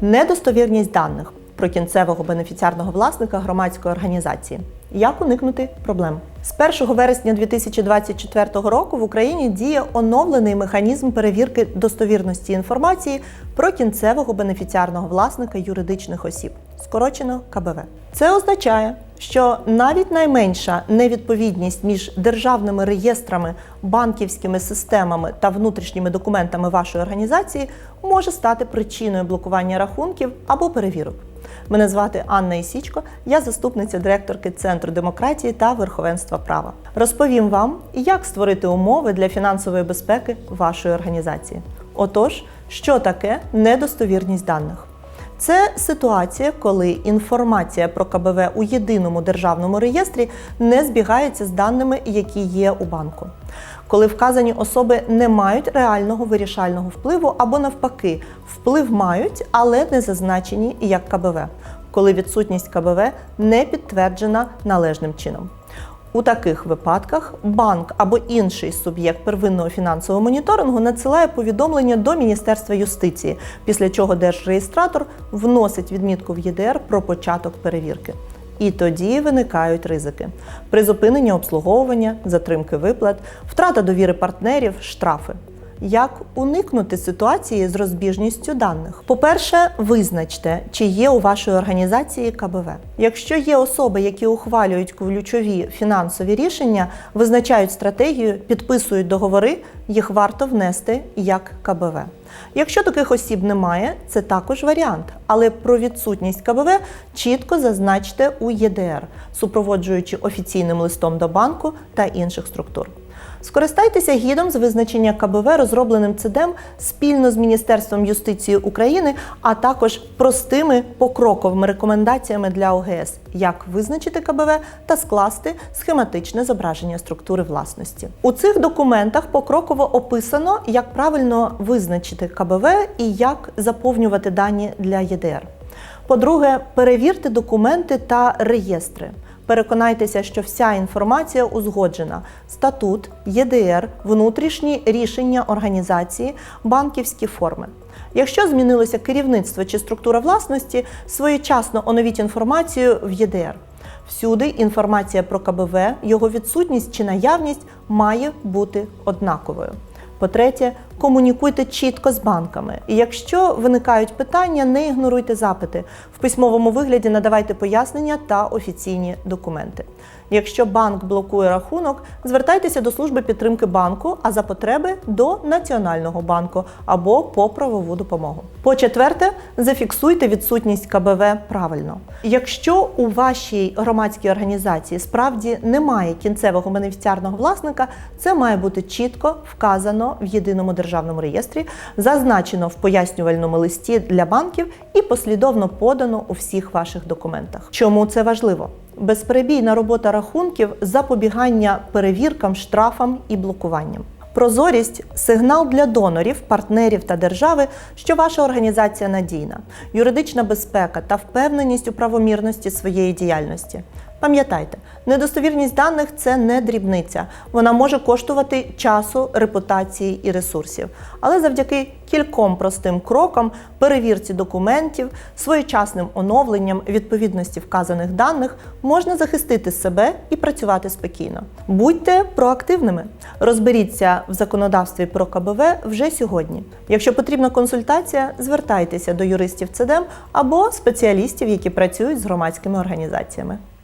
Недостовірність даних про кінцевого бенефіціарного власника громадської організації. Як уникнути проблем? З 1 вересня 2024 року в Україні діє оновлений механізм перевірки достовірності інформації про кінцевого бенефіціарного власника юридичних осіб, скорочено КБВ. Це означає, що навіть найменша невідповідність між державними реєстрами, банківськими системами та внутрішніми документами вашої організації може стати причиною блокування рахунків або перевірок. Мене звати Анна Ісічко, я заступниця директорки Центру демократії та верховенства права. Розповім вам, як створити умови для фінансової безпеки вашої організації. Отож, що таке недостовірність даних? Це ситуація, коли інформація про КБВ у єдиному державному реєстрі не збігається з даними, які є у банку. Коли вказані особи не мають реального вирішального впливу або навпаки, вплив мають, але не зазначені як КБВ, коли відсутність КБВ не підтверджена належним чином. У таких випадках банк або інший суб'єкт первинного фінансового моніторингу надсилає повідомлення до Міністерства юстиції, після чого держреєстратор вносить відмітку в ЄДР про початок перевірки. І тоді виникають ризики: призупинення обслуговування, затримки виплат, втрата довіри партнерів, штрафи. Як уникнути ситуації з розбіжністю даних? По-перше, визначте, чи є у вашої організації КБВ. Якщо є особи, які ухвалюють ключові фінансові рішення, визначають стратегію, підписують договори, їх варто внести як КБВ. Якщо таких осіб немає, це також варіант, але про відсутність КБВ чітко зазначте у ЄДР, супроводжуючи офіційним листом до банку та інших структур. Скористайтеся гідом з визначення КБВ, розробленим ЦДМ спільно з Міністерством юстиції України, а також простими покроковими рекомендаціями для ОГС, як визначити КБВ та скласти схематичне зображення структури власності. У цих документах покроково описано, як правильно визначити КБВ і як заповнювати дані для ЄДР. По-друге, перевірте документи та реєстри. Переконайтеся, що вся інформація узгоджена: статут, ЄДР, внутрішні рішення організації, банківські форми. Якщо змінилося керівництво чи структура власності, своєчасно оновіть інформацію в ЄДР. Всюди інформація про КБВ, його відсутність чи наявність має бути однаковою. По-третє, комунікуйте чітко з банками. І якщо виникають питання, не ігноруйте запити. В письмовому вигляді надавайте пояснення та офіційні документи. Якщо банк блокує рахунок, звертайтеся до служби підтримки банку, а за потреби до Національного банку або по правову допомогу. По-четверте, зафіксуйте відсутність КБВ правильно. Якщо у вашій громадській організації справді немає кінцевого бенефіціарного власника, це має бути чітко вказано в єдиному державному реєстрі, зазначено в пояснювальному листі для банків і послідовно подано у всіх ваших документах. Чому це важливо? Безперебійна робота рахунків, запобігання перевіркам, штрафам і блокуванням. Прозорість сигнал для донорів, партнерів та держави, що ваша організація надійна, юридична безпека та впевненість у правомірності своєї діяльності. Пам'ятайте, недостовірність даних це не дрібниця. Вона може коштувати часу, репутації і ресурсів. Але завдяки кільком простим крокам, перевірці документів, своєчасним оновленням відповідності вказаних даних можна захистити себе і працювати спокійно. Будьте проактивними. Розберіться в законодавстві про КБВ вже сьогодні. Якщо потрібна консультація, звертайтеся до юристів ЦДМ або спеціалістів, які працюють з громадськими організаціями.